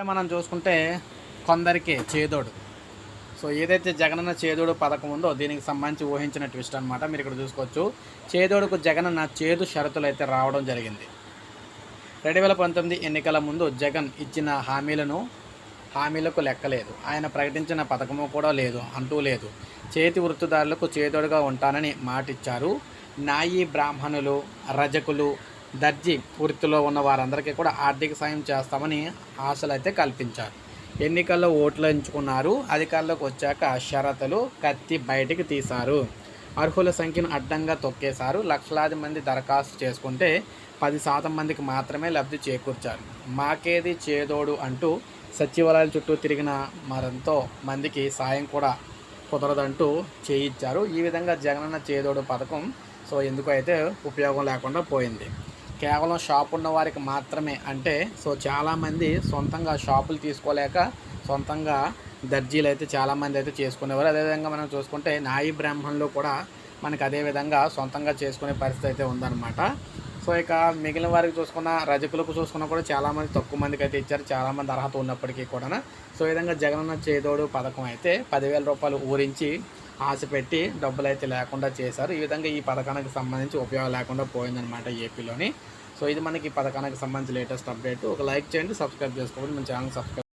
ఇప్పుడే మనం చూసుకుంటే కొందరికి చేదోడు. సో ఏదైతే జగనన్న చేదోడు పథకం ఉందో దీనికి సంబంధించి ఊహించిన ట్విస్ట్ అనమాట మీరు ఇక్కడ చూసుకోవచ్చు. చేదోడుకు జగనన్న చేదు షరతులు అయితే రావడం జరిగింది. రెండు వేల పంతొమ్మిది ఎన్నికల ముందు జగన్ ఇచ్చిన హామీలను హామీలకు లెక్కలేదు. ఆయన ప్రకటించిన పథకము కూడా లేదు అంటూ లేదు. చేతి వృత్తిదారులకు చేదోడుగా ఉంటానని మాటిచ్చారు. నాయి బ్రాహ్మణులు రజకులు దర్జీ వృత్తిలో ఉన్న వారందరికీ కూడా ఆర్థిక సాయం చేస్తామని ఆశలు అయితే కల్పించారు. ఎన్నికల్లో ఓట్లు ఎంచుకున్నారు. అధికారంలోకి వచ్చాక షరతులు కత్తి బయటికి తీశారు. అర్హుల సంఖ్యను అడ్డంగా తొక్కేశారు. లక్షలాది మంది దరఖాస్తు చేసుకుంటే పది శాతం మందికి మాత్రమే లబ్ధి చేకూర్చారు. మాకేది చేదోడు అంటూ సచివాలయాల చుట్టూ తిరిగిన మరెంతో మందికి సాయం కూడా కుదరదంటూ చేయించారు. ఈ విధంగా జగనన్న చేదోడు పథకం సో ఎందుకు అయితే ఉపయోగం లేకుండా పోయింది. కేవలం షాప్ ఉన్న వారికి మాత్రమే. అంటే సో చాలామంది సొంతంగా షాపులు తీసుకోలేక సొంతంగా దర్జీలు అయితే చాలామంది అయితే చేసుకునేవారు. అదేవిధంగా మనం చూసుకుంటే నాయి బ్రాహ్మణులు కూడా మనకి అదే విధంగా సొంతంగా చేసుకునే పరిస్థితి అయితే ఉందన్నమాట. సో ఇక మిగిలిన వారికి చూసుకున్న రజకులకు చూసుకున్నా కూడా చాలామంది తక్కువ మందికి అయితే ఇచ్చారు. చాలామంది అర్హత ఉన్నప్పటికీ కూడా సో ఈ విధంగా జగనన్న చేదోడు పథకం అయితే పదివేల రూపాయలు ఊరించి ఆశ పెట్టి డబ్బులు అయితే లేకుండా చేశారు. ఈ విధంగా ఈ పథకానికి సంబంధించి ఉపయోగం లేకుండా పోయిందనమాట ఏపీలోని. సో ఇది మనకి ఈ పథకానికి సంబంధించి లేటెస్ట్ అప్డేట్. ఒక లైక్ చేయండి సబ్స్క్రైబ్ చేసుకోండి. మన ఛానల్ సబ్స్క్రైబ్